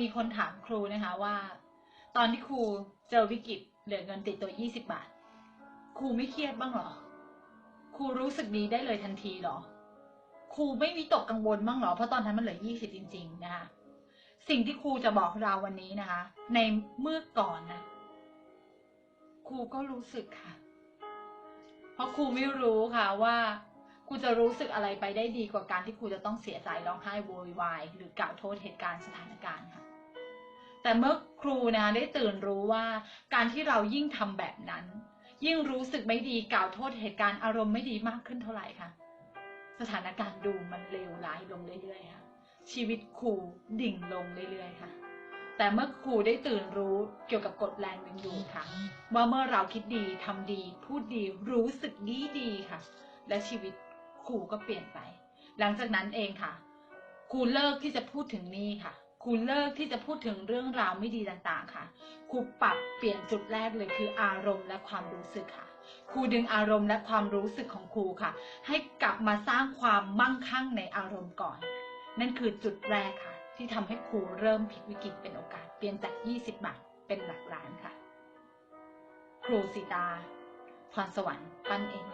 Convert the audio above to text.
มีคนถามครูนะคะว่า ตอนที่ครูเจอวิกฤตเหลือเงินติดตัวยี่สิบาท ครูไม่เครียดบ้างหรอ ครูรู้สึกดีได้เลยทันทีหรอ ครูไม่วิตกกังวลบ้างหรอ เพราะตอนนั้นมันเหลือยี่สิบจริง ๆ นะคะ สิ่งที่ครูจะบอกเราวันนี้นะคะ ในเมื่อก่อนนะครูก็รู้สึกค่ะ เพราะครูไม่รู้ค่ะว่า ครูจะรู้สึกอะไรไปได้ดีกว่าการที่ครูจะต้องเสียใจร้องไห้โวยวายหรือกล่าวโทษเหตุการณ์สถานการณ์ค่ะ แต่เมื่อครูนะได้ตื่นรู้ว่าการที่เรายิ่งทำแบบนั้น ยิ่งรู้สึกไม่ดีกล่าวโทษเหตุการณ์อารมณ์ไม่ดีมากขึ้นเท่าไหร่ค่ะ สถานการณ์ดูมันเลวร้ายลงเรื่อยๆค่ะ ชีวิตครูดิ่งลงเรื่อยๆค่ะแต่เมื่อครูได้ตื่นรู้เกี่ยวกับกฎแรงดึงดูดค่ะ ว่าเมื่อเราคิดดีทำดี พูดดีรู้สึกดีดีค่ะ และชีวิต ครูก็เปลี่ยนไป หลังจากนั้นเองค่ะ ครูเลิกที่จะพูดถึงนี่ค่ะ ครูเลิกที่จะพูดถึงเรื่องราวไม่ดีต่างๆค่ะ ครูปรับเปลี่ยนจุดแรกเลยคืออารมณ์และความรู้สึกค่ะ ครูดึงอารมณ์และความรู้สึกของครูค่ะ ให้กลับมาสร้างความมั่งคั่งในอารมณ์ก่อน นั่นคือจุดแรกค่ะ ที่ทำให้ครูเริ่มพลิกวิกฤตเป็นโอกาส เปลี่ยนจาก 20 บาทเป็นหลักล้านค่ะ ครูสีตาพรสวรรค์ปั้นเอง